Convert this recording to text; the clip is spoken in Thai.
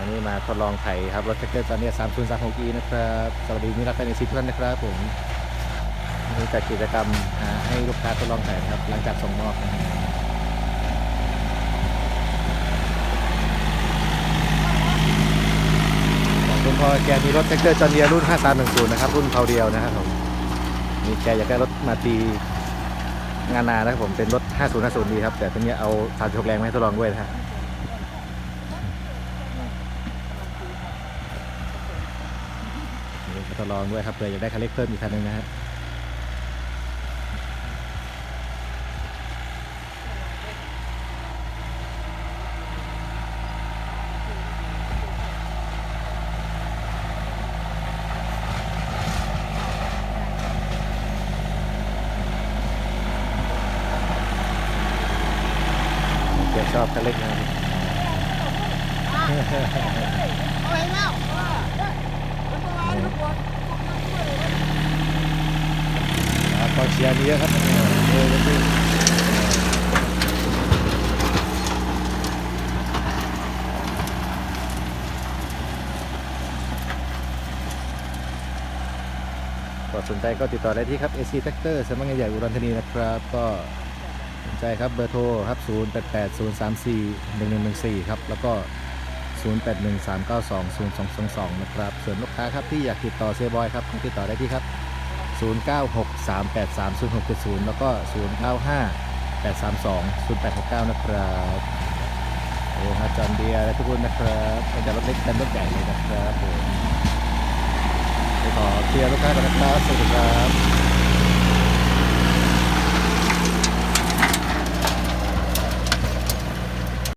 วันนี้มาทดลองไถครับรถแท็กเตอร์ตอนนี้3036 e นะครับ สวัสดีมิรักแฟนซีทุกท่านนะครับผมวันนี้จัดกิจกรรมให้ลูกค้าทดลองไถนะครับ หลังจากส่งมอบคุณพ่อแกมีรถแท็กเตอร์จอนเดียรุ่น 5310 นะครับ รุ่นเขาเดียวนะครับผมนี่แกอยากได้รถมาตีงานนานะครับผมเป็นรถ 5050ดีครับ แต่ตัวเนี้เอา36แรงมาให้ทดลองด้วยนะฮะเดี๋ยวจะทดลองด้วยครับเผื่ออยากได้คันเล็กเพิ่มอีกคันหนึ่งนะฮะเดี๋ยวชอบคันเล็กนะครับครับกองเชี ยร์มีเยอะครับเออดูก็สนใจก็ติดต่อได้ที่ครับ AC Factor สำนักงานใหญ่อุดรธานีนะครับ ก็สนใจครับเบอร์โทรครับ0880341114 ครับ แล้วก็ 0813920222 นะครับ ส่วนลูกค้าครับที่อยากติดต่อเซบอยครับติดต่อได้ที่ครับ 0963830670 แล้วก็ 0958320869 นะครับโอ้ฮะจอนเดียและทุกคนนะครับเป็นแต่รถเล็กเป็นรถใหญ่เลยนะครับผมขอเคลียร์ลูกค้ากันนะครับสวัสดีครับ